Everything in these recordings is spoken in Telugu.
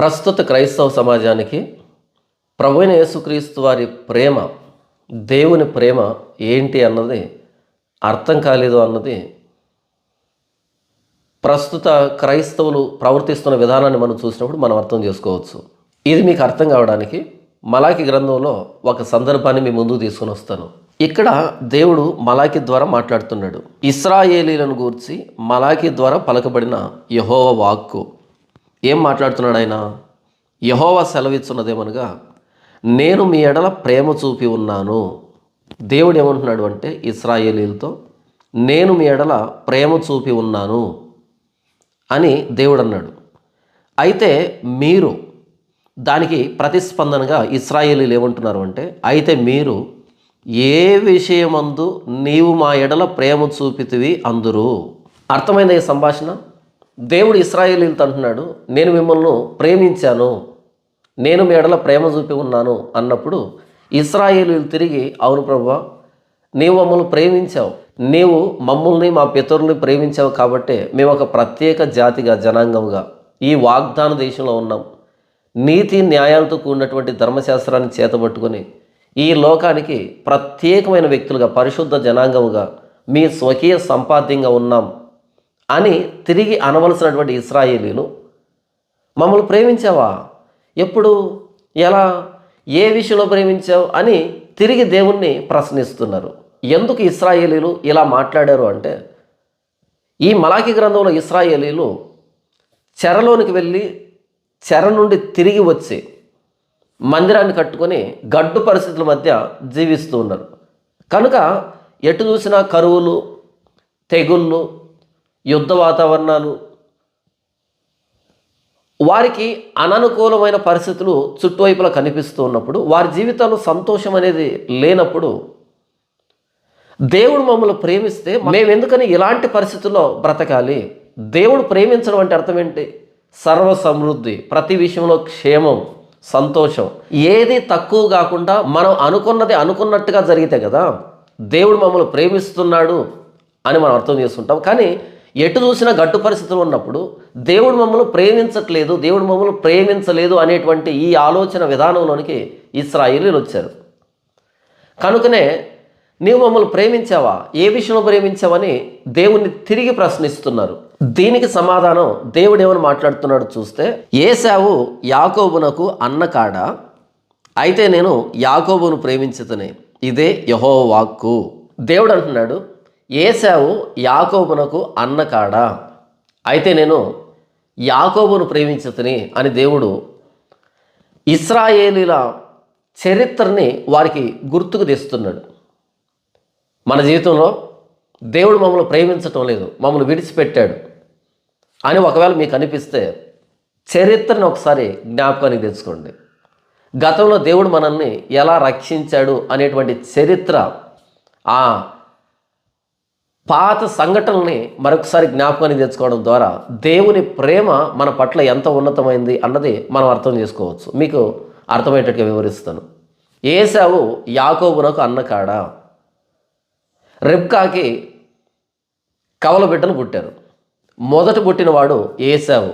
ప్రస్తుత క్రైస్తవ సమాజానికి ప్రభువైన యేసుక్రీస్తు వారి ప్రేమ దేవుని ప్రేమ ఏంటి అన్నది అర్థం కాలేదు అన్నది ప్రస్తుత క్రైస్తవులు ప్రవర్తిస్తున్న విధానాన్ని మనం చూసినప్పుడు మనం అర్థం చేసుకోవచ్చు. ఇది మీకు అర్థం కావడానికి మలాకి గ్రంథంలో ఒక సందర్భాన్ని మీ ముందు తీసుకుని వస్తాను. ఇక్కడ దేవుడు మలాకి ద్వారా మాట్లాడుతున్నాడు. ఇస్రాయేలీలను గూర్చి మలాకి ద్వారా పలకబడిన యహోవ వాక్కు. ఏం మాట్లాడుతున్నాడు ఆయన యహోవా సెలవిస్తున్నదేమనగా నేను మీ ఎడల ప్రేమ చూపి ఉన్నాను. దేవుడు ఏమంటున్నాడు అంటే ఇస్రాయేలీలతో నేను మీ ఎడల ప్రేమ చూపి ఉన్నాను అని దేవుడు అన్నాడు అయితే మీరు దానికి ప్రతిస్పందనగా ఇస్రాయేలీలు ఏమంటున్నారు అంటే అయితే మీరు ఏ విషయమందు నీవు మా ఎడల ప్రేమ చూపితివి అందురు. అర్థమైంది ఈ సంభాషణ? దేవుడు ఇస్రాయేలీలతో అంటున్నాడు నేను మిమ్మల్ని ప్రేమించాను నేను మీ ఎడల ప్రేమ చూపి ఉన్నాను అన్నప్పుడు ఇస్రాయేలు తిరిగి అవును ప్రభా నీవు మమ్మల్ని ప్రేమించావు నీవు మమ్మల్ని మా పితరుల్ని ప్రేమించావు కాబట్టే మేము ఒక ప్రత్యేక జాతిగా జనాంగంగా ఈ వాగ్దాన దేశంలో ఉన్నాం. నీతి న్యాయాలతో కూడినటువంటి ధర్మశాస్త్రాన్ని చేతబట్టుకొని ఈ లోకానికి ప్రత్యేకమైన వ్యక్తులుగా పరిశుద్ధ జనాంగముగా మీ స్వకీయ సంపాద్యంగా ఉన్నాం. అని తిరిగి అనవలసినటువంటి ఇస్రాయేలీలు మమ్మల్ని ప్రేమించావా? ఎప్పుడు? ఎలా? ఏ విషయంలో ప్రేమించావు? అని తిరిగి దేవుణ్ణి ప్రశ్నిస్తున్నారు. ఎందుకు ఇస్రాయేలీలు ఇలా మాట్లాడారు అంటే ఈ మలాఖీ గ్రంథంలో ఇస్రాయేలీలు చెరలోనికి వెళ్ళి చెర నుండి తిరిగి వచ్చి మందిరాన్ని కట్టుకొని గడ్డు పరిస్థితుల మధ్య జీవిస్తూ ఉన్నారు. కనుక ఎటు చూసినా కరువులు తెగుళ్ళు యుద్ధ వాతావరణాలు వారికి అననుకూలమైన పరిస్థితులు చుట్టువైపులా కనిపిస్తూ ఉన్నప్పుడు వారి జీవితంలో సంతోషం అనేది లేనప్పుడు దేవుడు మమ్మల్ని ప్రేమిస్తే మేము ఎందుకని ఇలాంటి పరిస్థితుల్లో బ్రతకాలి? దేవుడు ప్రేమించడం అంటే అర్థం ఏంటి? సర్వ సమృద్ధి ప్రతి విషయంలో క్షేమం సంతోషం. ఏది తక్కువ కాకుండా మనం అనుకున్నది అనుకున్నట్టుగా జరిగితే కదా దేవుడు మమ్మల్ని ప్రేమిస్తున్నాడు అని మనం అర్థం చేసుకుంటాం. కానీ ఎటు చూసినా గట్టు పరిస్థితులు ఉన్నప్పుడు దేవుడు మమ్మల్ని ప్రేమించట్లేదు దేవుడు మమ్మల్ని ప్రేమించలేదు అనేటువంటి ఈ ఆలోచన విధానంలోనికి ఇస్రాయిలీలు వచ్చారు. కనుకనే నీవు మమ్మల్ని ప్రేమించావా? ఏ విషయంలో ప్రేమించావని దేవుణ్ణి తిరిగి ప్రశ్నిస్తున్నారు. దీనికి సమాధానం దేవుడు ఏమని మాట్లాడుతున్నాడు చూస్తే ఏసావు యాకోబునకు అన్నకాడ అయితే నేను యాకోబును ప్రేమించుతనే ఇదే యహో వాక్కు. దేవుడు అంటున్నాడు ఏసావు యాకోబునకు అన్నకాడ. అయితే నేను యాకోబును ప్రేమించుతని అని దేవుడు ఇస్రాయేలీల చరిత్రని వారికి గుర్తుకు తెస్తున్నాడు. మన జీవితంలో దేవుడు మమ్మల్ని ప్రేమించటం లేదు మమ్మల్ని విడిచిపెట్టాడు అని ఒకవేళ మీకు అనిపిస్తే చరిత్రను ఒకసారి జ్ఞాపకానికి తెచ్చుకోండి. గతంలో దేవుడు మనల్ని ఎలా రక్షించాడు అనేటువంటి చరిత్ర ఆ పాత సంఘటనల్ని మరొకసారి జ్ఞాపకానికి తెచ్చుకోవడం ద్వారా దేవుని ప్రేమ మన పట్ల ఎంత ఉన్నతమైంది అన్నది మనం అర్థం చేసుకోవచ్చు. మీకు అర్థమయ్యేటట్టుగా వివరిస్తాను. ఏసావు యాకోబునకు అన్నకాడ రెబ్కాకి కవల బిడ్డలు పుట్టారు. మొదట పుట్టినవాడు ఏసావు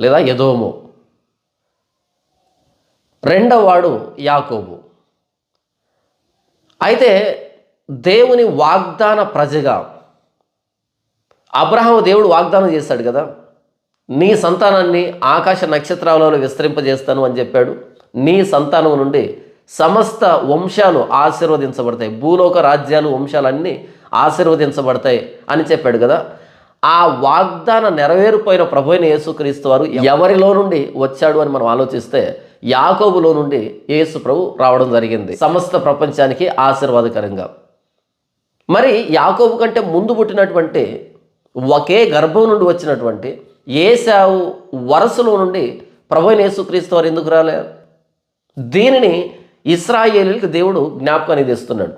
లేదా యదోము. రెండవ వాడు యాకోబు. అయితే దేవుని వాగ్దాన ప్రజగా. అబ్రహం దేవుడు వాగ్దానం చేశాడు కదా? నీ సంతానాన్ని ఆకాశ నక్షత్రాలలో విస్తరింపజేస్తాను అని చెప్పాడు. నీ సంతానం నుండి సమస్త వంశాలు ఆశీర్వదించబడతాయి. భూలోక రాజ్యాలు వంశాలన్నీ ఆశీర్వదించబడతాయి అని చెప్పాడు కదా? ఆ వాగ్దాన నెరవేరిపోయిన ప్రభు అయిన యేసుక్రీస్తు వారు ఎవరిలో నుండి వచ్చాడు అని మనం ఆలోచిస్తే యాకోబులో నుండి యేసు ప్రభు రావడం జరిగింది. సమస్త ప్రపంచానికి ఆశీర్వాదకరంగా. మరి యాకోబు కంటే ముందు పుట్టినటువంటి ఒకే గర్భం నుండి వచ్చినటువంటి ఏసావు వరసలో నుండి ప్రభు యేసుక్రీస్తు వారు ఎందుకు రాలే దీనిని ఇస్రాయేలీలకు దేవుడు జ్ఞాపకానికి తెస్తున్నాడు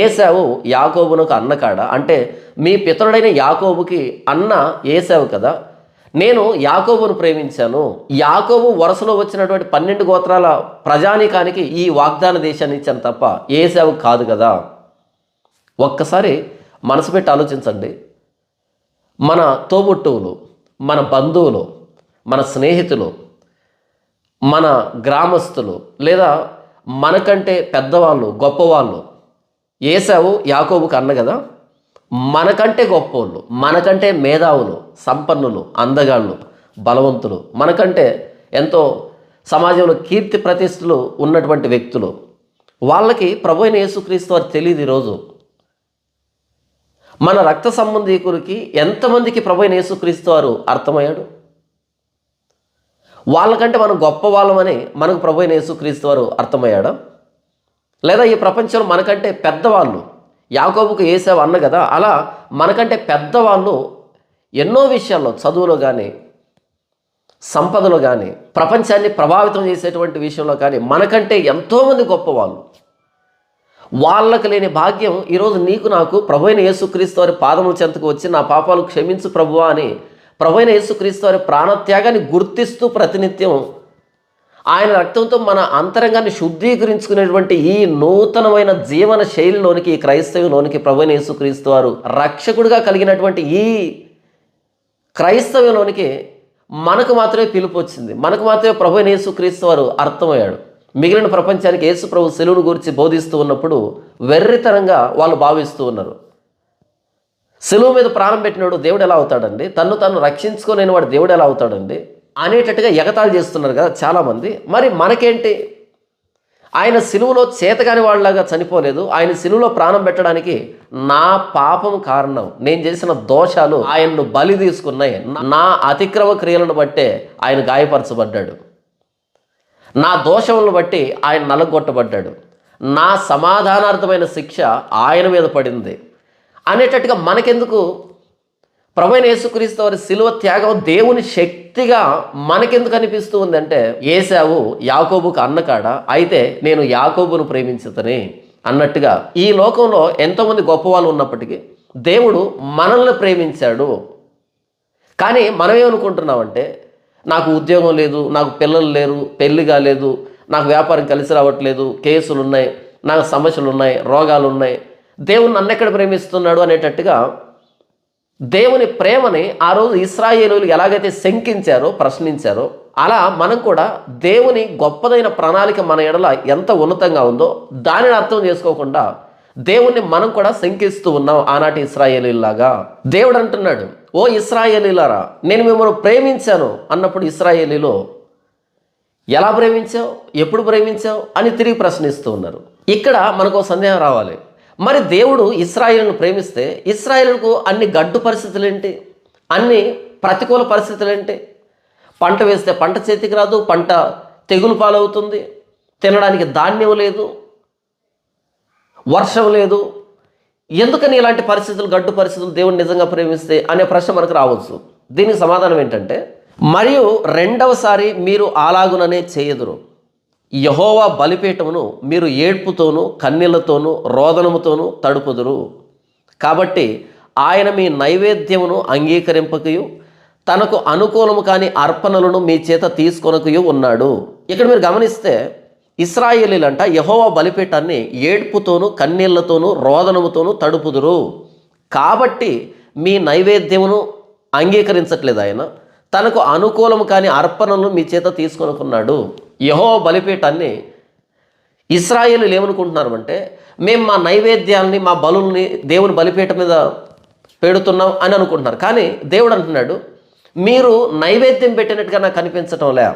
ఏసావు యాకోబునకు అన్నకాడ అంటే మీ పితరుడైన యాకోబుకి అన్న ఏసావు కదా నేను యాకోబును ప్రేమించాను. యాకోబు వరుసలో వచ్చినటువంటి పన్నెండు గోత్రాల ప్రజానీకానికి ఈ వాగ్దాన దేశాన్ని ఇచ్చాను తప్ప ఏసావు కాదు కదా. ఒక్కసారి మనసు పెట్టి ఆలోచించండి. మన తోబుట్టువులు మన బంధువులు మన స్నేహితులు మన గ్రామస్తులు లేదా మనకంటే పెద్దవాళ్ళు గొప్పవాళ్ళు ఏసావు యాకోబుకు అన్న కదా మనకంటే గొప్పవాళ్ళు మనకంటే మేధావులు సంపన్నులు అందగాళ్ళు బలవంతులు మనకంటే ఎంతో సమాజంలో కీర్తి ప్రతిష్టలు ఉన్నటువంటి వ్యక్తులు. వాళ్ళకి ప్రభు అయిన యేసుక్రీస్తు వారు తెలియదు ఈరోజు మన రక్త సంబంధికులకి ఎంతమందికి ప్రభు అయిన యేసుక్రీస్తు వారు అర్థమయ్యాడు? వాళ్ళకంటే మనం గొప్ప వాళ్ళమని మనకు ప్రభు అయిన యేసుక్రీస్తు వారు అర్థమయ్యాడా? లేదా ఈ ప్రపంచంలో మనకంటే పెద్దవాళ్ళు యాకోబుకు ఏసావు అన్న కదా అలా మనకంటే పెద్దవాళ్ళు ఎన్నో విషయాల్లో చదువులో కానీ సంపదలో కానీ ప్రపంచాన్ని ప్రభావితం చేసేటువంటి విషయంలో కానీ మనకంటే ఎంతోమంది గొప్పవాళ్ళు. వాళ్ళకు లేని భాగ్యం ఈరోజు నీకు నాకు. ప్రభువైన యేసుక్రీస్తు వారి పాదముల చెంతకు వచ్చి నా పాపాలు క్షమించు ప్రభువా అని ప్రభువైన యేసుక్రీస్తు వారి ప్రాణత్యాగాన్ని గుర్తిస్తూ ప్రతినిత్యం ఆయన రక్తంతో మన అంతరంగాన్ని శుద్ధీకరించుకునేటువంటి ఈ నూతనమైన జీవన శైలిలోనికి ఈ క్రైస్తవ్యంలోనికి ప్రభువైన యేసుక్రీస్తు వారు రక్షకుడిగా కలిగినటువంటి ఈ క్రైస్తవ్యంలోనికి మనకు మాత్రమే పిలుపు వచ్చింది. మనకు మాత్రమే ప్రభు యేసుక్రీస్తు వారు అర్థమయ్యాడు. మిగిలిన ప్రపంచానికి యేసుప్రభు సెలువును గురించి బోధిస్తూ ఉన్నప్పుడు వెర్రితరంగా వాళ్ళు భావిస్తూ ఉన్నారు. సెలువు మీద ప్రాణం పెట్టినాడు దేవుడు ఎలా అవుతాడండి? తన్ను తను రక్షించుకోలేని వాడు దేవుడు ఎలా అవుతాడండి? అనేటట్టుగా ఎగతాళి చేస్తున్నారు కదా చాలామంది. మరి మనకేంటి? ఆయన సిలువలో చేతగాని వాళ్ళలాగా చనిపోలేదు. ఆయన సిలువలో ప్రాణం పెట్టడానికి నా పాపం కారణం నేను చేసిన దోషాలు ఆయన్ను బలి తీసుకున్నాయి. నా అతిక్రమ క్రియలను బట్టే ఆయన గాయపరచబడ్డాడు. నా దోషములను బట్టి ఆయన నలగొట్టబడ్డాడు. నా సమాధానార్థమైన శిక్ష ఆయన మీద పడింది. అనేటట్టుగా మనకెందుకు? ప్రభైన యేసుక్రీస్తు వారి శిలువ త్యాగం దేవుని శక్తిగా మనకెందుకు అనిపిస్తూ ఉందంటే ఏసావు యాకోబుకు అన్నకాడ అయితే నేను యాకోబును ప్రేమించుతని అన్నట్టుగా. ఈ లోకంలో ఎంతోమంది గొప్పవాళ్ళు ఉన్నప్పటికీ దేవుడు మనల్ని ప్రేమించాడు. కానీ మనం ఏమనుకుంటున్నామంటే నాకు ఉద్యోగం లేదు నాకు పిల్లలు లేరు పెళ్ళి కాలేదు నాకు వ్యాపారం కలిసి రావట్లేదు కేసులు ఉన్నాయి నాకు సమస్యలు ఉన్నాయి రోగాలు ఉన్నాయి. దేవుని నన్ను ఎక్కడ ప్రేమిస్తున్నాడు అనేటట్టుగా దేవుని ప్రేమని ఆ రోజు ఇస్రాయేలులు ఎలాగైతే శంకించారో ప్రశ్నించారో అలా మనం కూడా దేవుని గొప్పదైన ప్రణాళిక మన ఎడల ఎంత ఉన్నతంగా ఉందో దానిని అర్థం చేసుకోకుండా దేవుణ్ణి మనం కూడా శంకిస్తూ ఉన్నాం ఆనాటి ఇస్రాయేలీలాగా దేవుడు అంటున్నాడు ఓ ఇస్రాయేలీలారా నేను మిమ్మల్ని ప్రేమించాను అన్నప్పుడు ఇస్రాయేలీలో ఎలా ప్రేమించావు? ఎప్పుడు ప్రేమించావు? అని తిరిగి ప్రశ్నిస్తూ ఉన్నారు. ఇక్కడ మనకు ఒక సందేహం రావాలి. మరి దేవుడు ఇస్రాయేల్ను ప్రేమిస్తే ఇస్రాయేల్కు అన్ని గడ్డు పరిస్థితులు ఏంటి అన్ని ప్రతికూల పరిస్థితులు ఏంటి పంట వేస్తే పంట చేతికి రాదు పంట తెగులు పాలవుతుంది తినడానికి ధాన్యం లేదు వర్షం లేదు. ఎందుకని ఇలాంటి పరిస్థితులు గడ్డు పరిస్థితులు దేవుడు నిజంగా ప్రేమిస్తే అనే ప్రశ్న మనకు రావచ్చు. దీనికి సమాధానం ఏంటంటే మరియు రెండవసారి మీరు అలాగుననే చేయదురు. యహోవా బలిపీఠమును మీరు ఏడ్పుతోనూ కన్నీళ్ళతోనూ రోదనముతోనూ తడుపుదురు. కాబట్టి ఆయన మీ నైవేద్యమును అంగీకరింపకయు తనకు అనుకూలము కాని అర్పణలను మీ చేత తీసుకొనకయు ఉన్నాడు. ఇక్కడ మీరు గమనిస్తే ఇస్రాయేలీలంట యహోవా బలిపీఠాన్ని ఏడ్పుతోనూ కన్నీళ్ళతోనూ రోదనముతోనూ తడుపుదురు. కాబట్టి మీ నైవేద్యమును అంగీకరించట్లేదు ఆయన. తనకు అనుకూలము కాని అర్పణలను మీ చేత తీసుకొనుకున్నాడు. యహో బలిపీఠాన్ని ఇస్రాయేలు ఏమనుకుంటున్నారంటే మేము మా నైవేద్యాల్ని మా బలుల్ని దేవుని బలిపీఠం మీద పెడుతున్నాం అని అనుకుంటున్నారు. కానీ దేవుడు అంటున్నాడు మీరు నైవేద్యం పెట్టినట్టుగా నాకు కనిపించటం లే.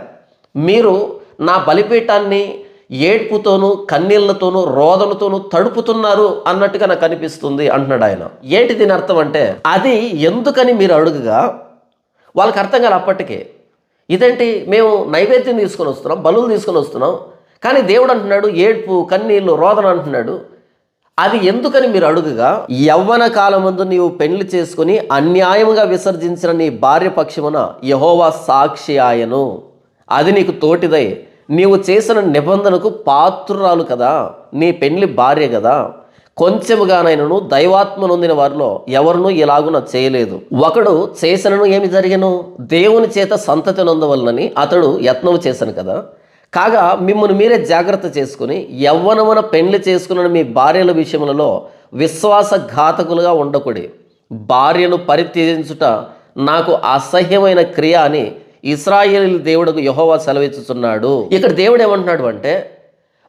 మీరు నా బలిపీఠాన్ని ఏడ్పుతోనూ కన్నీళ్ళతోనూ రోదనతోనూ తడుపుతున్నారు అన్నట్టుగా నాకు అనిపిస్తుంది అంటున్నాడు ఆయన. ఏంటి దీని అర్థం అంటే అది ఎందుకని మీరు అడుగుగా? వాళ్ళకి అర్థం కాదు అప్పటికే. ఇదేంటి మేము నైవేద్యం తీసుకొని వస్తున్నాం బలులు తీసుకొని వస్తున్నాం కానీ దేవుడు అంటున్నాడు ఏడ్పు కన్నీళ్ళు రోదన అంటున్నాడు. అది ఎందుకని మీరు అడుగుగా? యవ్వన కాలమందు నీవు పెళ్ళి చేసుకుని అన్యాయముగా విసర్జించిన నీ భార్య పక్షమున యహోవా సాక్షి ఆయను. అది నీకు తోటిదై. నీవు చేసిన నిబంధనకు పాత్రురాలు కదా నీ పెళ్ళి భార్య కదా. కొంచెముగానైనను దైవాత్మ నొందిన వారిలో ఎవరునూ ఇలాగున చేయలేదు. ఒకడు చేసినను ఏమి జరిగను? దేవుని చేత సంతతి నొందవలనని అతడు యత్నము చేశాను కదా. కాగా మిమ్మల్ని మీరే జాగ్రత్త చేసుకుని యవ్వనమున పెండ్లి చేసుకున్న మీ భార్యల విషయములలో విశ్వాసఘాతకులుగా ఉండకూడి. భార్యను పరిత్యజించుట నాకు అసహ్యమైన క్రియ అని ఇస్రాయేల్ దేవుడుకు యహోవా సెలవిచ్చుచున్నాడు. ఇక్కడ దేవుడు ఏమంటున్నాడు అంటే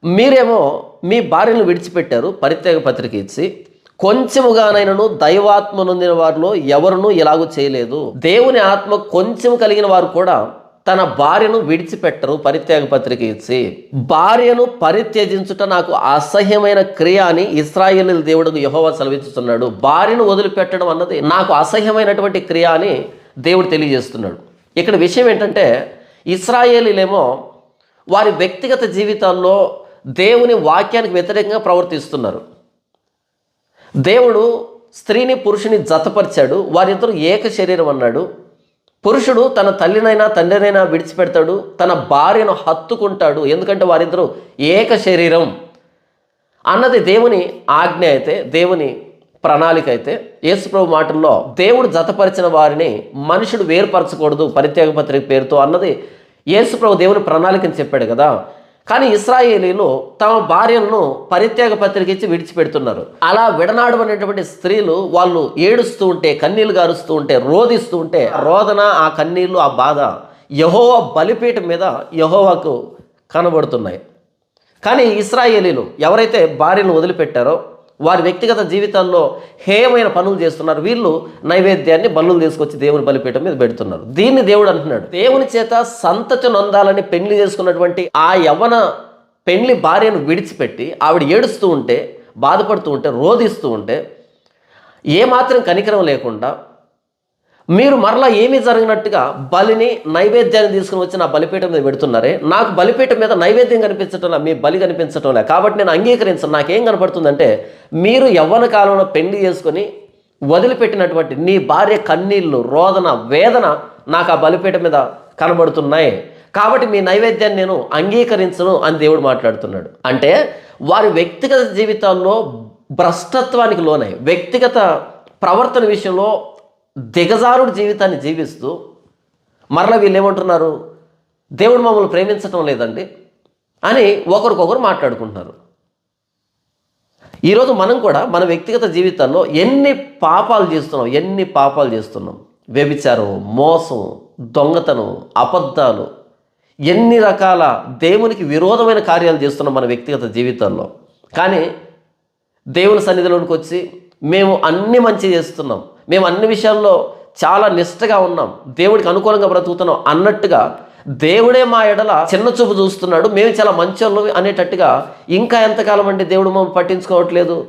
మీరేమో మీ భార్యను విడిచిపెట్టారు పరిత్యాగ పత్రిక ఇచ్చి కొంచెముగానైనను దైవాత్మ నొందిన వారిలో ఎవరునూ ఇలాగూ చేయలేదు. దేవుని ఆత్మ కొంచెం కలిగిన వారు కూడా తన భార్యను విడిచిపెట్టరు పరిత్యాగ పత్రిక ఇచ్చి. భార్యను పరిత్యజించుట నాకు అసహ్యమైన క్రియ అని ఇస్రాయేల్ దేవుడు యహోవా సెలవిస్తున్నాడు భార్యను వదిలిపెట్టడం అన్నది నాకు అసహ్యమైనటువంటి క్రియ అని దేవుడు తెలియజేస్తున్నాడు. ఇక్కడ విషయం ఏంటంటే ఇస్రాయేలీలేమో వారి వ్యక్తిగత జీవితాల్లో దేవుని వాక్యానికి వ్యతిరేకంగా ప్రవర్తిస్తున్నారు. దేవుడు స్త్రీని పురుషుని జతపరిచాడు. వారిద్దరూ ఏక శరీరం అన్నాడు. పురుషుడు తన తల్లినైనా తండ్రినైనా విడిచిపెడతాడు. తన భార్యను హత్తుకుంటాడు. ఎందుకంటే వారిద్దరూ ఏక శరీరం. అన్నది దేవుని ఆజ్ఞ అయితే దేవుని ప్రణాళిక అయితే యేసుప్రభు మాటల్లో దేవుడు జతపరిచిన వారిని మనుషుడు వేరుపరచకూడదు పరిత్యాగ పత్రిక పేరుతో అన్నది యేసుప్రభు దేవుని ప్రణాళికని చెప్పాడు కదా. కానీ ఇస్రాయేలీలు తమ భార్యలను పరిత్యాగ పత్రిక ఇచ్చి విడిచిపెడుతున్నారు. అలా విడనాడబడినటువంటి స్త్రీలు వాళ్ళు ఏడుస్తూ ఉంటే కన్నీళ్ళు గారుస్తూ ఉంటే రోధిస్తూ ఉంటే రోదన ఆ కన్నీళ్ళు ఆ బాధ యహోవా బలిపీఠం మీద యహోవాకు కనబడుతున్నాయి. కానీ ఇస్రాయేలీలు ఎవరైతే భార్యను వదిలిపెట్టారో వారి వ్యక్తిగత జీవితాల్లో హేయమైన పనులు చేస్తున్నారు. వీళ్ళు నైవేద్యాన్ని బల్లులు తీసుకొచ్చి దేవుని బలిపీఠం మీద పెడుతున్నారు. దీన్ని దేవుడు అంటున్నాడు. దేవుని చేత సంతతి నొందాలని పెళ్ళి చేసుకున్నటువంటి ఆ యవన పెళ్ళి భార్యను విడిచిపెట్టి ఆవిడ ఏడుస్తూ ఉంటే బాధపడుతూ ఉంటే రోధిస్తూ ఉంటే ఏమాత్రం కనికరం లేకుండా మీరు మరలా ఏమీ జరిగినట్టుగా బలిని నైవేద్యాన్ని తీసుకుని వచ్చి నా బలిపీఠం మీద పెడుతున్నారే? నాకు బలిపీఠం మీద నైవేద్యం కనిపించటం మీ బలి కనిపించటం కాబట్టి నేను అంగీకరించను. నాకేం కనపడుతుందంటే మీరు యవ్వన కాలంలో పెళ్ళి చేసుకొని వదిలిపెట్టినటువంటి నీ భార్య కన్నీళ్ళు రోదన వేదన నాకు ఆ బలిపీఠం మీద కనబడుతున్నాయి. కాబట్టి మీ నైవేద్యాన్ని నేను అంగీకరించను అని దేవుడు మాట్లాడుతున్నాడు. అంటే వారి వ్యక్తిగత జీవితాల్లో భ్రష్టత్వానికి లోనై వ్యక్తిగత ప్రవర్తన విషయంలో దిగజారుడు జీవితాన్ని జీవిస్తూ మరలా వీళ్ళు ఏమంటున్నారు దేవుడు మమ్మల్ని ప్రేమించటం లేదండి అని ఒకరికొకరు మాట్లాడుకుంటున్నారు. ఈరోజు మనం కూడా మన వ్యక్తిగత జీవితాల్లో ఎన్ని పాపాలు చేస్తున్నాం ఎన్ని పాపాలు చేస్తున్నాం? వ్యభిచారం మోసం దొంగతనం అబద్ధాలు ఎన్ని రకాల దేవునికి విరోధమైన కార్యాలు చేస్తున్నాం మన వ్యక్తిగత జీవితాల్లో. కానీ దేవుని సన్నిధిలోనికి వచ్చి మేము అన్ని మంచి చేస్తున్నాం. మేము అన్ని విషయాల్లో చాలా నిష్టగా ఉన్నాం. దేవుడికి అనుకూలంగా బ్రతుకుతున్నాం అన్నట్టుగా దేవుడే మా ఎడల చిన్న చూపు చూస్తున్నాడు. మేము చాలా మంచోళ్ళు అనేటట్టుగా ఇంకా ఎంతకాలం అంటే దేవుడు మమ్మల్ని పట్టించుకోవట్లేదు?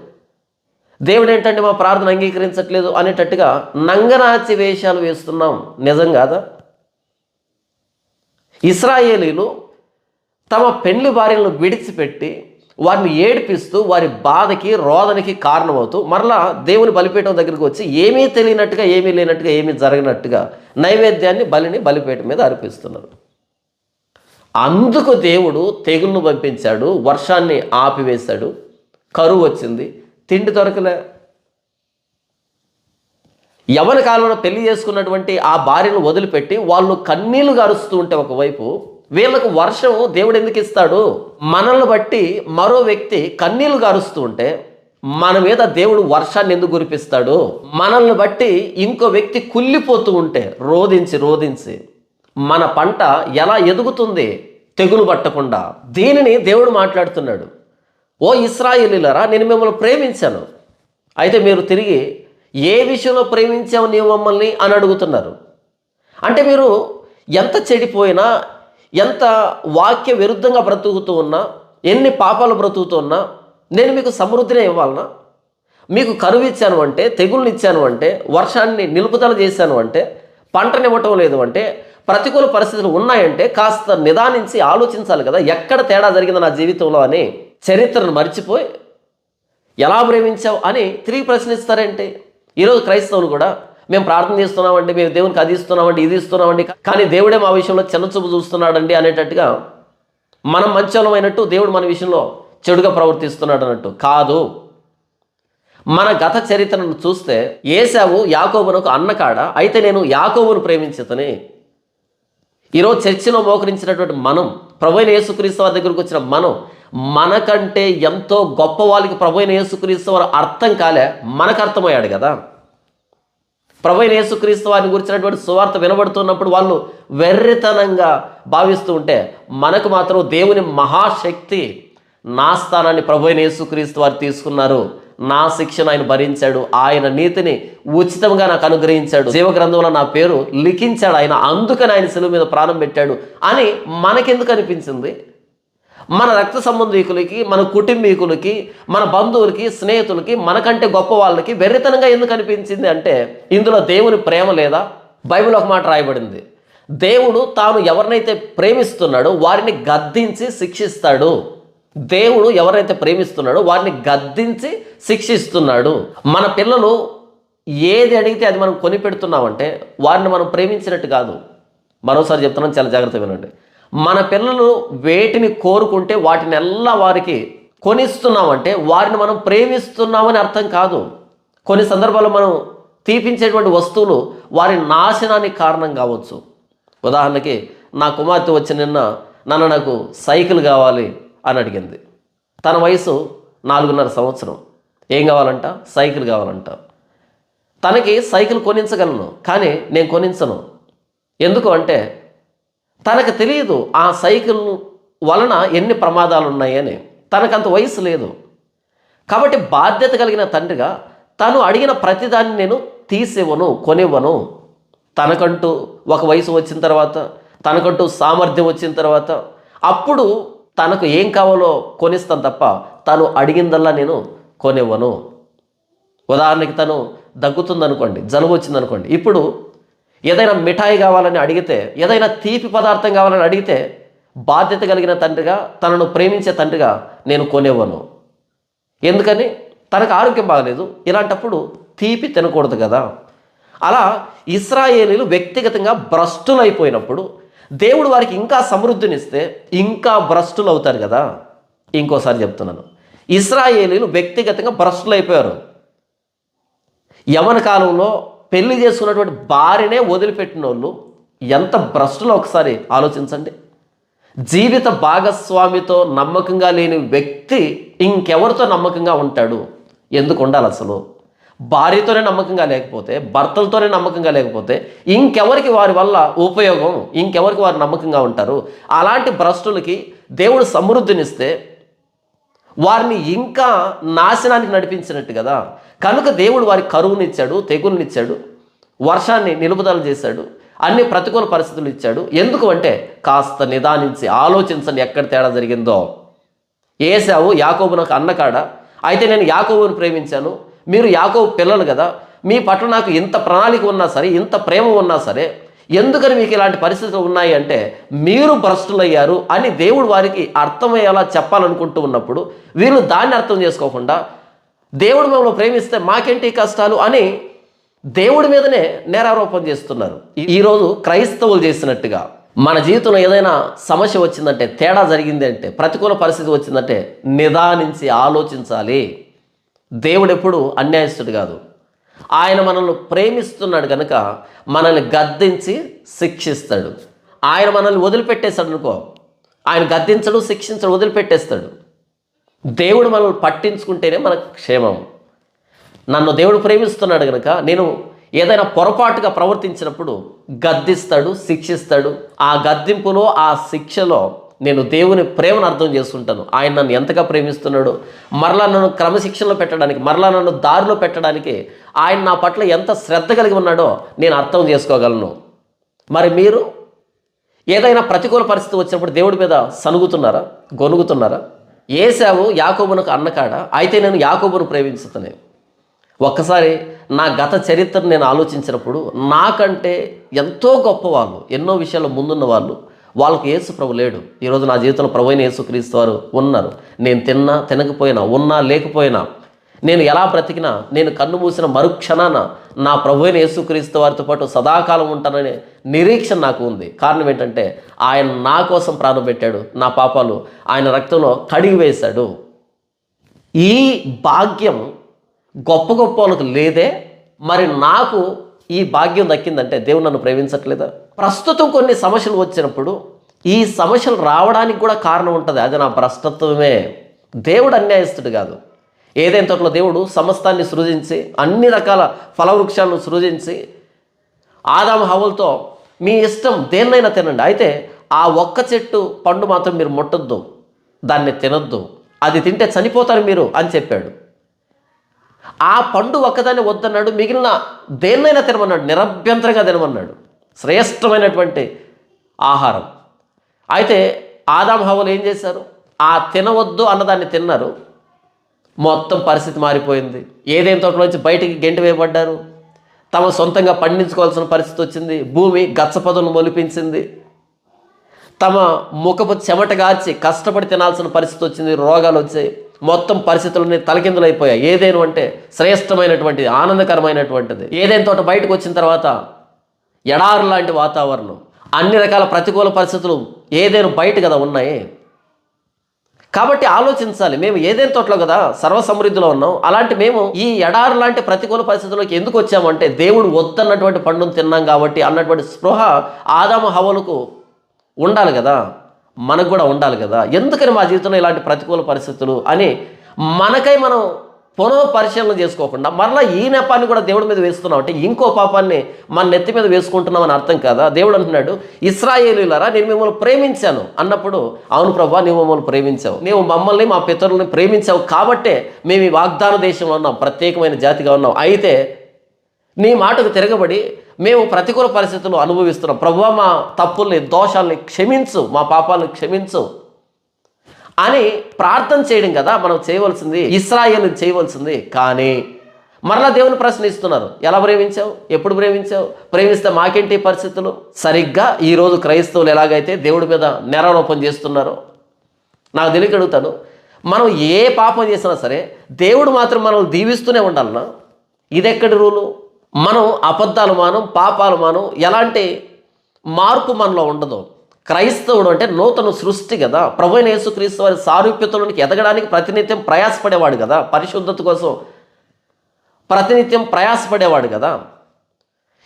దేవుడు ఏంటంటే మా ప్రార్థన అంగీకరించట్లేదు అనేటట్టుగా నంగనాచి వేషాలు వేస్తున్నాం. నిజం కాదా? ఇస్రాయేలీలు తమ పెళ్ళి భార్యలను విడిచిపెట్టి వారిని ఏడిపిస్తూ వారి బాధకి రోదనకి కారణమవుతూ మరలా దేవుని బలిపీఠం దగ్గరికి వచ్చి ఏమీ తెలియనట్టుగా ఏమీ లేనట్టుగా ఏమీ జరగనట్టుగా నైవేద్యాన్ని బలిని బలిపీఠం మీద అర్పిస్తున్నారు. అందుకు దేవుడు తెగులను పంపించాడు వర్షాన్ని ఆపివేశాడు కరువు వచ్చింది తిండి దొరకలే. యవన కాలంలో పెళ్ళి చేసుకున్నటువంటి ఆ భార్యను వదిలిపెట్టి వాళ్ళు కన్నీళ్ళు అరుస్తూ ఉంటే ఒకవైపు వీళ్ళకు వర్షం దేవుడు ఎందుకు ఇస్తాడు? మనల్ని బట్టి మరో వ్యక్తి కన్నీళ్ళు గారుస్తూ ఉంటే మన మీద దేవుడు వర్షాన్ని ఎందుకు కురిపిస్తాడు? మనల్ని బట్టి ఇంకో వ్యక్తి కుళ్ళిపోతూ ఉంటే రోధించి రోధించి మన పంట ఎలా ఎదుగుతుంది తెగులు పట్టకుండా? దీనిని దేవుడు మాట్లాడుతున్నాడు. ఓ ఇస్రాయిలీలరా నేను మిమ్మల్ని ప్రేమించాను. అయితే మీరు తిరిగి ఏ విషయంలో ప్రేమించావు నీవు మమ్మల్ని అని అడుగుతున్నారు. అంటే మీరు ఎంత చెడిపోయినా ఎంత వాక్య విరుద్ధంగా బ్రతుకుతూ ఉన్నా ఎన్ని పాపాలు బ్రతుకుతూ ఉన్నా నేను మీకు సమృద్ధినే ఇవ్వాలనా? మీకు కరువు ఇచ్చాను అంటే తెగుళ్ళు ఇచ్చాను అంటే వర్షాన్ని నిలుపుదల చేశాను అంటే పంటనివ్వటం లేదు అంటే ప్రతికూల పరిస్థితులు ఉన్నాయంటే కాస్త నిదానించి ఆలోచించాలి కదా ఎక్కడ తేడా జరిగింది నా జీవితంలో అని చరిత్రను మర్చిపోయి ఎలా ప్రేమించావు అని తిరిగి ప్రశ్నిస్తారంటే? ఈరోజు క్రైస్తవులు కూడా మేము ప్రార్థన చేస్తున్నామండి మేము దేవునికి అది ఇస్తున్నామండి ఇది ఇస్తున్నామండి కానీ దేవుడే మా విషయంలో చిన్నచూపు చూస్తున్నాడండి అనేటట్టుగా మనం మంచోళమైనట్టు దేవుడు మన విషయంలో చెడుగా ప్రవర్తిస్తున్నాడు అన్నట్టు కాదు. మన గత చరిత్రను చూస్తే ఏసావు యాకోబునకు అన్నకాడ అయితే నేను యాకోబును ప్రేమించుతని. ఈరోజు చర్చిలో మోకరించినటువంటి మనం ప్రభైన యేసుక్రీస్తు వారి దగ్గరకు వచ్చిన మనం మనకంటే ఎంతో గొప్ప వాళ్ళకి ప్రభైన యేసుక్రీస్తు వారు అర్థం కాలే మనకు అర్థమయ్యాడు కదా. ప్రభు యేసుక్రీస్తు వారిని గురించినటువంటి సువార్త వినబడుతున్నప్పుడు వాళ్ళు వెర్రితనంగా భావిస్తూ ఉంటే మనకు మాత్రం దేవుని మహాశక్తి నా స్థానాన్ని ప్రభు యేసుక్రీస్తు వారు తీసుకున్నారు. నా శిక్షను ఆయన భరించాడు. ఆయన నీతిని ఉచితంగా నాకు అనుగ్రహించాడు. జీవ గ్రంథంలో నా పేరు లిఖించాడు. ఆయన అందుకని ఆయన సెలవు మీద ప్రాణం పెట్టాడు అని మనకెందుకు అనిపించింది? మన రక్త సంబంధీకులకి మన కుటుంబీకులకి మన బంధువులకి స్నేహితులకి మనకంటే గొప్ప వాళ్ళకి వెర్రితనంగా ఎందుకు అనిపించింది అంటే ఇందులో దేవుని ప్రేమ లేదా? బైబిల్ ఒక మాట రాయబడింది. దేవుడు తాను ఎవరినైతే ప్రేమిస్తున్నాడో వారిని గద్దించి శిక్షిస్తాడు. దేవుడు ఎవరైతే ప్రేమిస్తున్నాడో వారిని గద్దించి శిక్షిస్తున్నాడు. మన పిల్లలు ఏది అడిగితే అది మనం కొనిపెడుతున్నామంటే వారిని మనం ప్రేమించినట్టు కాదు. మరోసారి చెప్తున్నాను చాలా జాగ్రత్త వినండి. మన పిల్లలు వేటిని కోరుకుంటే వాటిని ఎల్లా వారికి కొనిస్తున్నామంటే వారిని మనం ప్రేమిస్తున్నామని అర్థం కాదు. కొన్ని సందర్భాల్లో మనం తీపించేటువంటి వస్తువులు వారి నాశనానికి కారణం కావచ్చు. ఉదాహరణకి నా కుమార్తె వచ్చి నిన్న నన్ను నాకు సైకిల్ కావాలి అని అడిగింది. తన వయసు నాలుగున్నర సంవత్సరం. ఏం కావాలంట? సైకిల్ కావాలంట. తనకి సైకిల్ కొనించగలను కానీ నేను కొనించను. ఎందుకు అంటే తనకు తెలియదు ఆ సైకిల్ వలన ఎన్ని ప్రమాదాలు ఉన్నాయని తనకంత వయసు లేదు. కాబట్టి బాధ్యత కలిగిన తండ్రిగా తను అడిగిన ప్రతిదాన్ని నేను తీసివ్వను కొనివ్వను. తనకంటూ ఒక వయసు వచ్చిన తర్వాత తనకంటూ సామర్థ్యం వచ్చిన తర్వాత అప్పుడు తనకు ఏం కావాలో కొనిస్తాను తప్ప తను అడిగిందల్లా నేను కొనివ్వను. ఉదాహరణకి తను దగ్గుతుందనుకోండి జలుబు వచ్చిందనుకోండి ఇప్పుడు ఏదైనా మిఠాయి కావాలని అడిగితే ఏదైనా తీపి పదార్థం కావాలని అడిగితే బాధ్యత కలిగిన తండ్రిగా తనను ప్రేమించే తండ్రిగా నేను కొనేవాను ఎందుకని? తనకు ఆరోగ్యం బాగలేదు. ఇలాంటప్పుడు తీపి తినకూడదు కదా. అలా ఇస్రాయేలీలు వ్యక్తిగతంగా భ్రష్టులైపోయినప్పుడు దేవుడు వారికి ఇంకా సమృద్ధినిస్తే ఇంకా భ్రష్టులు అవుతారు కదా. ఇంకోసారి చెప్తున్నాను. ఇస్రాయేలీలు వ్యక్తిగతంగా భ్రష్టులైపోయారు. యవన కాలంలో పెళ్ళి చేసుకున్నటువంటి భార్యనే వదిలిపెట్టిన వాళ్ళు ఎంత భ్రష్టులో ఒకసారి ఆలోచించండి. జీవిత భాగస్వామితో నమ్మకంగా లేని వ్యక్తి ఇంకెవరితో నమ్మకంగా ఉంటాడు? ఎందుకు ఉండాలి అసలు? భార్యతోనే నమ్మకంగా లేకపోతే భర్తలతోనే నమ్మకంగా లేకపోతే ఇంకెవరికి వారి వల్ల ఉపయోగం ఇంకెవరికి వారు నమ్మకంగా ఉంటారు? అలాంటి భ్రష్టులకి దేవుడు సమృద్ధినిస్తే వారిని ఇంకా నాశనానికి నడిపించినట్టు కదా. కనుక దేవుడు వారికి కరువునిచ్చాడు తెగులునిచ్చాడు వర్షాన్ని నిలుపుదల చేశాడు అన్ని ప్రతికూల పరిస్థితులు ఇచ్చాడు. ఎందుకు అంటే కాస్త నిదానించి ఆలోచించండి ఎక్కడ తేడా జరిగిందో. ఏసావు యాకోబు నాకు అన్నకాడ అయితే నేను యాకోబుని ప్రేమించాను. మీరు యాకోబు పిల్లలు కదా. మీ పట్ల నాకు ఇంత ప్రణాళిక ఉన్నా సరే ఇంత ప్రేమ ఉన్నా సరే ఎందుకని మీకు ఇలాంటి పరిస్థితులు ఉన్నాయి అంటే మీరు భ్రష్టులయ్యారు అని దేవుడు వారికి అర్థమయ్యేలా చెప్పాలనుకుంటూ ఉన్నప్పుడు వీళ్ళు దాన్ని అర్థం చేసుకోకుండా దేవుడు మమ్మల్ని ప్రేమిస్తే మాకేంటి కష్టాలు అని దేవుడి మీదనే నేరారోపణ చేస్తున్నారు. ఈరోజు క్రైస్తవులు చేసినట్టుగా మన జీవితంలో ఏదైనా సమస్య వచ్చిందంటే తేడా జరిగింది అంటే ప్రతికూల పరిస్థితి వచ్చిందంటే నిదానించి ఆలోచించాలి. దేవుడు ఎప్పుడు అన్యాయస్తుడు కాదు. ఆయన మనల్ని ప్రేమిస్తున్నాడు కనుక మనల్ని గద్దించి శిక్షిస్తాడు. ఆయన మనల్ని వదిలిపెట్టేస్తాడు అనుకో ఆయన గద్దించడు శిక్షించడు వదిలిపెట్టేస్తాడు. దేవుడు మనల్ని పట్టించుకుంటేనే మనకు క్షేమం. నన్ను దేవుడు ప్రేమిస్తున్నాడు కనుక నేను ఏదైనా పొరపాటుగా ప్రవర్తించినప్పుడు గద్దిస్తాడు శిక్షిస్తాడు. ఆ గద్దింపులో ఆ శిక్షలో నేను దేవుని ప్రేమను అర్థం చేసుకుంటాను. ఆయన నన్ను ఎంతగా ప్రేమిస్తున్నాడు? మరలా నన్ను క్రమశిక్షణలో పెట్టడానికి మరలా నన్ను దారిలో పెట్టడానికి ఆయన నా పట్ల ఎంత శ్రద్ధ కలిగి ఉన్నాడో నేను అర్థం చేసుకోగలను. మరి మీరు ఏదైనా ప్రతికూల పరిస్థితి వచ్చినప్పుడు దేవుడి మీద సనుగుతున్నారా గొనుగుతున్నారా ఏసావు యాకోబునకు అన్నకాడ అయితే నేను యాకోబును ప్రేమించుతనే ఒక్కసారి నా గత చరిత్రను నేను ఆలోచించినప్పుడు నాకంటే ఎంతో గొప్పవాళ్ళు ఎన్నో విషయాల్లో ముందున్న వాళ్ళు వాళ్ళకి యేసు ప్రభు లేడు. ఈరోజు నా జీవితంలో ప్రభు అయిన యేసుక్రీస్తు వారు ఉన్నారు. నేను తిన్నా తినకపోయినా ఉన్నా లేకపోయినా నేను ఎలా బ్రతికినా నేను కన్ను మూసిన మరుక్షణాన నా ప్రభు అయిన యేసుక్రీస్తు వారితో పాటు సదాకాలం ఉంటాననే నిరీక్షణ నాకు ఉంది. కారణం ఏంటంటే ఆయన నా కోసం ప్రాణం పెట్టాడు నా పాపాలు ఆయన రక్తంలో కడిగి వేశాడు. ఈ భాగ్యం గొప్ప గొప్ప వాళ్ళకు లేదే మరి నాకు ఈ భాగ్యం దక్కిందంటే దేవుడు నన్ను ప్రేమించట్లేదా? ప్రస్తుతం కొన్ని సమస్యలు వచ్చినప్పుడు ఈ సమస్యలు రావడానికి కూడా కారణం ఉంటుంది. అది నా భ్రష్టత్వమే. దేవుడు అన్యాయస్తుడు కాదు. ఏదైనా తోటలో దేవుడు సమస్తాన్ని సృజించి అన్ని రకాల ఫలవృక్షాలను సృజించి ఆదాం హవలతో మీ ఇష్టం దేన్నైనా తినండి. అయితే ఆ ఒక్క చెట్టు పండు మాత్రం మీరు ముట్టద్దు. దాన్ని తినొద్దు. అది తింటే చనిపోతారు మీరు అని చెప్పాడు. ఆ పండు ఒక్కదాన్ని వద్దన్నాడు. మిగిలిన దేన్నైనా తినమన్నాడు. నిరభ్యంతరంగా తినమన్నాడు. శ్రేష్టమైనటువంటి ఆహారం. అయితే ఆదాం హవలు ఏం చేశారు? ఆ తినవద్దు అన్నదాన్ని తిన్నారు. మొత్తం పరిస్థితి మారిపోయింది. ఏదేం తోటలోంచి బయటికి గెంటి వేయబడ్డారు? తమ సొంతంగా పండించుకోవాల్సిన పరిస్థితి వచ్చింది. భూమి గచ్చపదను మొలిపించింది. తమ ముఖపు చెమట గార్చి కష్టపడి తినాల్సిన పరిస్థితి వచ్చింది. రోగాలు వచ్చాయి. మొత్తం పరిస్థితులన్నీ తలకిందులు అయిపోయాయి. ఏదేను అంటే శ్రేష్టమైనటువంటిది ఆనందకరమైనటువంటిది. ఏదైనా తోట బయటకు వచ్చిన తర్వాత ఎడారు లాంటి వాతావరణం అన్ని రకాల ప్రతికూల పరిస్థితులు ఏదైనా బయట కదా ఉన్నాయి? కాబట్టి ఆలోచించాలి. మేము ఏదైనా తోటలో కదా సర్వ సమృద్ధిలో ఉన్నాం. అలాంటి మేము ఈ ఎడారు లాంటి ప్రతికూల పరిస్థితుల్లోకి ఎందుకు వచ్చామంటే దేవుడు వద్దన్నటువంటి పండును తిన్నాం కాబట్టి అన్నటువంటి స్పృహ ఆదాము హవలకు ఉండాలి కదా. మనకు కూడా ఉండాలి కదా. ఎందుకని మా జీవితంలో ఇలాంటి ప్రతికూల పరిస్థితులు అని మనకై మనం పునః పరిశీలన చేసుకోకుండా మరలా ఈ నెపాన్ని కూడా దేవుడి మీద వేస్తున్నాం అంటే ఇంకో పాపాన్ని మన నెత్తి మీద వేసుకుంటున్నాం అని అర్థం కదా? దేవుడు అంటున్నాడు ఇస్రాయేలీలరా నేను మిమ్మల్ని ప్రేమించాను. అన్నప్పుడు అవును ప్రభా నువ్వు మమ్మల్ని ప్రేమించావు. నువ్వు మమ్మల్ని మా పితరుల్ని ప్రేమించావు కాబట్టే మేము ఈ వాగ్దాన దేశంలో ఉన్నాం ప్రత్యేకమైన జాతిగా ఉన్నాం. అయితే నీ మాటకు తిరగబడి మేము ప్రతికూల పరిస్థితులు అనుభవిస్తున్నాం. ప్రభు మా తప్పుల్ని దోషాల్ని క్షమించు మా పాపాలను క్షమించు. అని ప్రార్థన చేయడం కదా మనం చేయవలసింది ఇస్రాయేల్ చేయవలసింది. కానీ మరలా దేవుని ప్రశ్నిస్తున్నారు ఎలా ప్రేమించావు? ఎప్పుడు ప్రేమించావు? ప్రేమిస్తే మాకేంటి పరిస్థితులు? సరిగ్గా ఈరోజు క్రైస్తవులు ఎలాగైతే దేవుడి మీద నేరారోపణ చేస్తున్నారో నాకు తెలియక అడుగుతాను మనం ఏ పాపం చేసినా సరే దేవుడు మాత్రం మనల్ని దీవిస్తూనే ఉండాలన్నా ఇదెక్కడి రూలు? మనం అబద్ధాలు మానం పాపాలు మానం ఎలాంటి మార్పు మనలో ఉండదు. క్రైస్తవుడు అంటే నూతన సృష్టి కదా. ప్రభు యేసుక్రీస్తు వారి సారూప్యతలోనికి ఎదగడానికి ప్రతినిత్యం ప్రయాసపడేవాడు కదా. పరిశుద్ధత కోసం ప్రతినిత్యం ప్రయాసపడేవాడు కదా.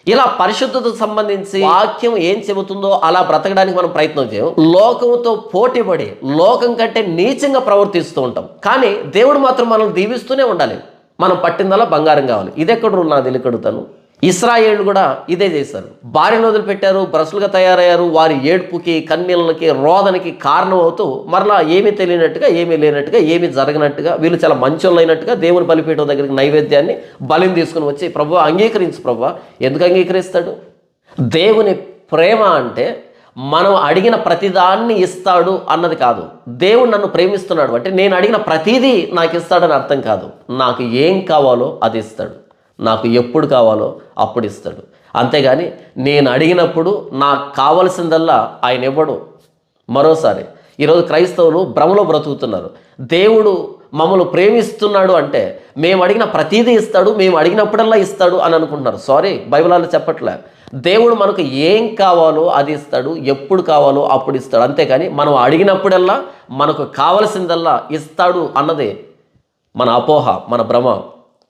ఇలా పరిశుద్ధతకు సంబంధించి వాక్యం ఏం చెబుతుందో అలా బ్రతకడానికి మనం ప్రయత్నం చేయం. లోకంతో పోటీపడి లోకం కంటే నీచంగా ప్రవర్తిస్తూ ఉంటాం. కానీ దేవుడు మాత్రం మనం దీవిస్తూనే ఉండాలి. మనం పట్టిందల్లా బంగారం కావాలి. ఇది ఎక్కడ రూల్ నాకు తెలియకడుగుతాను ఇస్రాయేళ్ళు కూడా ఇదే చేశారు. భార్యను వదిలిపెట్టారు బ్రసులుగా తయారయ్యారు వారి ఏడ్పుకి కన్నీళ్ళకి రోదనకి కారణం అవుతూ మరలా ఏమీ తెలియనట్టుగా ఏమీ లేనట్టుగా ఏమీ జరగనట్టుగా వీళ్ళు చాలా మంచోళ్ళు అయినట్టుగా దేవుని బలిపీఠం దగ్గరికి నైవేద్యాన్ని బలిని తీసుకుని వచ్చి ప్రభు అంగీకరించు ప్రభు. ఎందుకు అంగీకరిస్తాడు? దేవుని ప్రేమ అంటే మనం అడిగిన ప్రతిదాన్ని ఇస్తాడు అన్నది కాదు. దేవుడు నన్ను ప్రేమిస్తున్నాడు అంటే నేను అడిగిన ప్రతిదీ నాకు ఇస్తాడని అర్థం కాదు. నాకు ఏం కావాలో అది ఇస్తాడు. నాకు ఎప్పుడు కావాలో అప్పుడు ఇస్తాడు. అంతేగాని నేను అడిగినప్పుడు నాకు కావలసిందల్లా ఆయన ఇవ్వడు మరోసారి ఈరోజు క్రైస్తవులు భ్రమలో బ్రతుకుతున్నారు. దేవుడు మమ్మల్ని ప్రేమిస్తున్నాడు అంటే మేము అడిగిన ప్రతీదీ ఇస్తాడు మేము అడిగినప్పుడల్లా ఇస్తాడు అని అనుకుంటున్నారు. సారీ బైబిల్లో చెప్పట్లే. దేవుడు మనకు ఏం కావాలో అది ఇస్తాడు ఎప్పుడు కావాలో అప్పుడు ఇస్తాడు. అంతేకాని మనం అడిగినప్పుడల్లా మనకు కావలసిందల్లా ఇస్తాడు అన్నది మన అపోహ మన భ్రమ.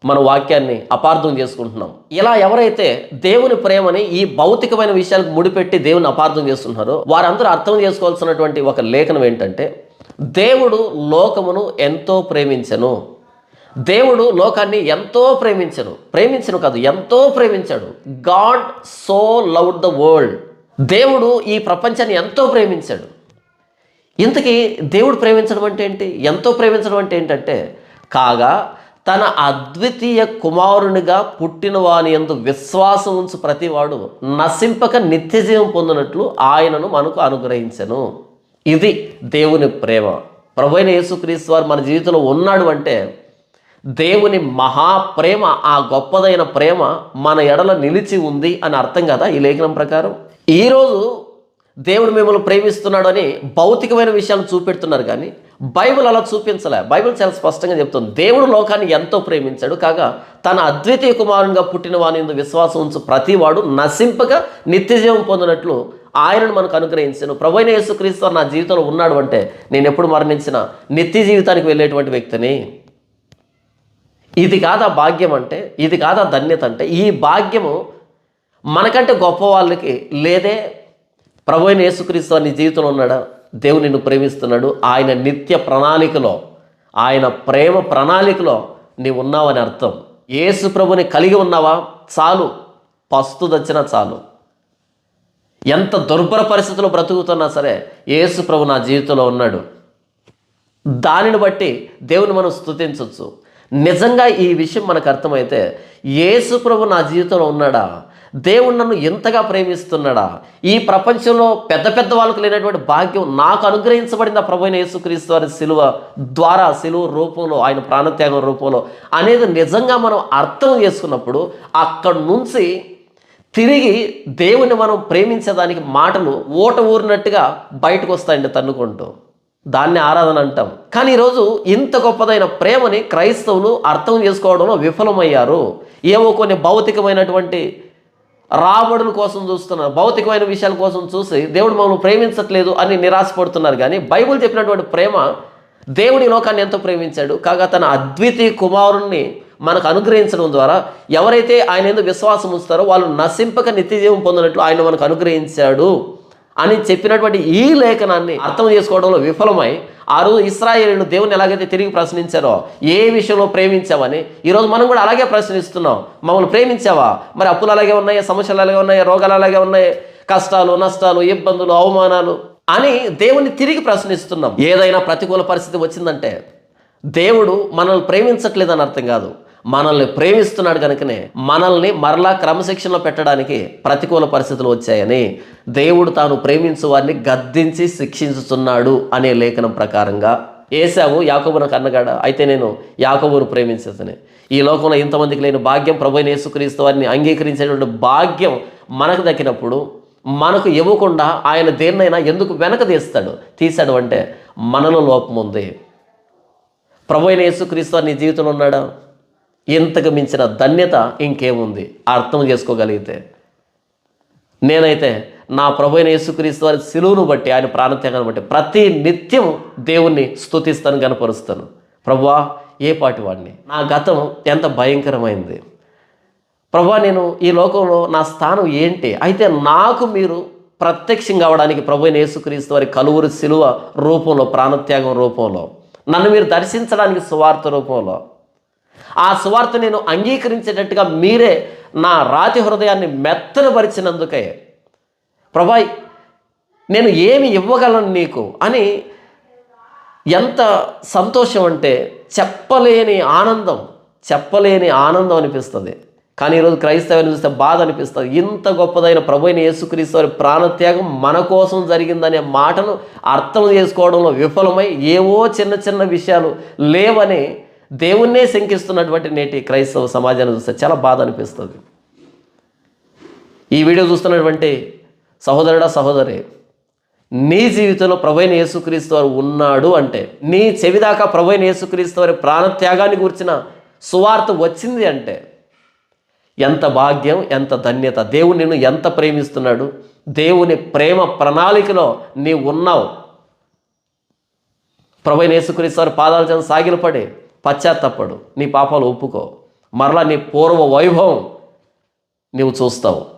మన వాక్యాన్ని అపార్థం చేసుకుంటున్నాం. ఇలా ఎవరైతే దేవుని ప్రేమని ఈ భౌతికమైన విషయాలకు ముడిపెట్టి దేవుని అపార్థం చేస్తున్నారో వారందరూ అర్థం చేసుకోవాల్సినటువంటి ఒక లేఖనం ఏంటంటే దేవుడు లోకమును ఎంతో ప్రేమించను. దేవుడు లోకాన్ని ఎంతో ప్రేమించను. ప్రేమించను కాదు ఎంతో ప్రేమించాడు. God so loved the world. దేవుడు ఈ ప్రపంచాన్ని ఎంతో ప్రేమించాడు. ఇంతకీ దేవుడు ప్రేమించడం అంటే ఏంటి? ఎంతో ప్రేమించడం అంటే ఏంటంటే కాగా తన అద్వితీయ కుమారునిగా పుట్టిన వాని ఎందు విశ్వాసం ఉంచు ప్రతివాడు నశింపక నిత్యజీవం పొందినట్లు ఆయనను మనకు అనుగ్రహించను. ఇది దేవుని ప్రేమ. ప్రభైన యేసుక్రీస్తు వారు మన జీవితంలో ఉన్నాడు అంటే దేవుని మహాప్రేమ ఆ గొప్పదైన ప్రేమ మన ఎడల నిలిచి ఉంది అని అర్థం కదా ఈ లేఖనం ప్రకారం? ఈరోజు దేవుడు మిమ్మల్ని ప్రేమిస్తున్నాడు అని భౌతికమైన విషయాలు చూపెడుతున్నారు కానీ బైబిల్ అలా చూపించలే. బైబిల్ చాలా స్పష్టంగా చెప్తుంది. దేవుడు లోకాన్ని ఎంతో ప్రేమించాడు. కాగా తన అద్వితీయ కుమారునిగా పుట్టిన వాని విశ్వాసం ఉంచు ప్రతివాడు నశింపగా నిత్యజీవం పొందినట్లు ఆయనను మనకు అనుగ్రహించాను. ప్రభు యేసుక్రీస్తు నా జీవితంలో ఉన్నాడు అంటే నేను ఎప్పుడు మరణించిన నిత్య జీవితానికి వెళ్ళేటువంటి వ్యక్తిని. ఇది కాదా భాగ్యం అంటే? ఇది కాదా ధన్యత అంటే? ఈ భాగ్యము మనకంటే గొప్ప వాళ్ళకి లేదే. ప్రభు అయిన యేసుక్రీస్తు నీ జీవితంలో ఉన్నాడా? దేవుడు నిన్ను ప్రేమిస్తున్నాడు. ఆయన నిత్య ప్రణాళికలో ఆయన ప్రేమ ప్రణాళికలో నీవు ఉన్నావని అర్థం. యేసు ప్రభుని కలిగి ఉన్నావా? చాలు. పస్తు దచ్చినా చాలు. ఎంత దుర్భర పరిస్థితుల్లో బ్రతుకుతున్నా సరే యేసు ప్రభు నా జీవితంలో ఉన్నాడు. దానిని బట్టి దేవుని మనం స్తుతించవచ్చు నిజంగా ఈ విషయం మనకు అర్థమైతే యేసు ప్రభు నా జీవితంలో ఉన్నాడా? దేవుడు నన్ను ఎంతగా ప్రేమిస్తున్నాడా? ఈ ప్రపంచంలో పెద్ద పెద్ద వాళ్ళకు లేనటువంటి భాగ్యం నాకు అనుగ్రహించబడింది ఆ ప్రభు యేసుక్రీస్తు వారి సిలువ ద్వారా సిలువ రూపంలో ఆయన ప్రాణత్యాగం రూపంలో. అనేది నిజంగా మనం అర్థం చేసుకున్నప్పుడు అక్కడి నుంచి తిరిగి దేవుని మనం ప్రేమించేదానికి మాటలు ఓట ఊరినట్టుగా బయటకు వస్తాయండి తన్నుకుంటూ. దాన్ని ఆరాధన అంటాం. కానీ ఈరోజు ఇంత గొప్పదైన ప్రేమని క్రైస్తవులు అర్థం చేసుకోవడంలో విఫలమయ్యారు. ఏవో కొన్ని భౌతికమైనటువంటి రాబడుల కోసం చూస్తున్నారు భౌతికమైన విషయాల కోసం చూసి దేవుడు మమ్మల్ని ప్రేమించట్లేదు అని నిరాశపడుతున్నారు. కానీ బైబిల్ చెప్పినటువంటి ప్రేమ దేవుడి లోకాన్ని ఎంతో ప్రేమించాడు. కాగా తన అద్వితీయ కుమారుణ్ణి మనకు అనుగ్రహించడం ద్వారా ఎవరైతే ఆయన ఎందుకు విశ్వాసం ఉంచుతారో వాళ్ళు నశింపక నిత్యజీవం పొందినట్లు ఆయన మనకు అనుగ్రహించాడు. అని చెప్పినటువంటి ఈ లేఖనాన్ని అర్థం చేసుకోవడంలో విఫలమై ఆ రోజు ఇస్రాయేలీలు దేవుని ఎలాగైతే తిరిగి ప్రశ్నించారో ఏ విషయంలో ప్రేమించావని ఈరోజు మనం కూడా అలాగే ప్రశ్నిస్తున్నాం. మమ్మల్ని ప్రేమించావా? మరి అప్పులు అలాగే ఉన్నాయి? సమస్యలు అలాగే ఉన్నాయి? రోగాలు అలాగే ఉన్నాయి? కష్టాలు నష్టాలు ఇబ్బందులు అవమానాలు అని దేవుని తిరిగి ప్రశ్నిస్తున్నాం. ఏదైనా ప్రతికూల పరిస్థితి వచ్చిందంటే దేవుడు మనల్ని ప్రేమించట్లేదని అర్థం కాదు. మనల్ని ప్రేమిస్తున్నాడు కనుకనే మనల్ని మరలా క్రమశిక్షణలో పెట్టడానికి ప్రతికూల పరిస్థితులు వచ్చాయని దేవుడు తాను ప్రేమించు వారిని గద్దించి శిక్షించుతున్నాడు అనే లేఖనం ప్రకారంగా ఏసావు యాకోబునకు అన్నగాడ అయితే నేను యాకబును ప్రేమించేదని ఈ లోకంలో ఇంతమందికి లేని భాగ్యం ప్రభు అయిన యేసుక్రీస్తు వారిని అంగీకరించేటువంటి భాగ్యం మనకు దక్కినప్పుడు మనకు ఇవ్వకుండా ఆయన దేన్నైనా ఎందుకు వెనక తీస్తాడు? తీశాడు అంటే మనలో లోపం ఉంది. ప్రభు అయిన యేసుక్రీస్తు నీ జీవితంలో ఉన్నాడా? ఇంతకు మించిన ధన్యత ఇంకేముంది? అర్థం చేసుకోగలిగితే. నేనైతే నా ప్రభు యేసుక్రీస్తు వారి సిలువును బట్టి ఆయన ప్రాణత్యాగాన్ని బట్టి ప్రతి నిత్యం దేవుణ్ణి స్తుతిస్తాను కనపరుస్తాను ప్రభువా ఏ పాటి వాడిని? నా గతం ఎంత భయంకరమైంది. ప్రభా నేను ఈ లోకంలో నా స్థానం ఏంటి? అయితే నాకు మీరు ప్రత్యక్షం కావడానికి ప్రభు యేసుక్రీస్తు వారి కలువురు సిలువ రూపంలో ప్రాణత్యాగం రూపంలో నన్ను మీరు దర్శించడానికి సువార్త రూపంలో ఆ సువార్త నేను అంగీకరించేటట్టుగా మీరే నా రాతి హృదయాన్ని మెత్తనపరిచినందుకే. ప్రభాయ్ నేను ఏమి ఇవ్వగలను నీకు అని ఎంత సంతోషం అంటే చెప్పలేని ఆనందం చెప్పలేని ఆనందం అనిపిస్తుంది. కానీ ఈరోజు క్రైస్తవాన్ని చూస్తే బాధ అనిపిస్తుంది. ఇంత గొప్పదైన ప్రభు అయిన యేసుక్రీస్తు వారి ప్రాణత్యాగం మన కోసం జరిగిందనే మాటను అర్థం చేసుకోవడంలో విఫలమై ఏవో చిన్న చిన్న విషయాలు లేవని దేవుణ్ణే శంకిస్తున్నటువంటి నేటి క్రైస్తవ సమాజాన్ని చూస్తే చాలా బాధ అనిపిస్తుంది. ఈ వీడియో చూస్తున్నటువంటి సహోదరుడా సహోదరి నీ జీవితంలో ప్రభైన యేసుక్రీస్తు వారు ఉన్నాడు అంటే నీ చెవిదాకా ప్రభైన యేసుక్రీస్తు వారి ప్రాణత్యాగాన్ని గురించిన సువార్త వచ్చింది అంటే ఎంత భాగ్యం ఎంత ధన్యత. దేవుడు నిన్ను ఎంత ప్రేమిస్తున్నాడు? దేవుని ప్రేమ ప్రణాళికలో నీవు ఉన్నావు. ప్రభైన యేసుక్రీస్తు వారి పాదాల సాగిలపడే సాగిలపడి పశ్చాత్తపడు. నీ పాపాలు ఒప్పుకో. మరలా నీ పూర్వ వైభవం నీవు చూస్తావు.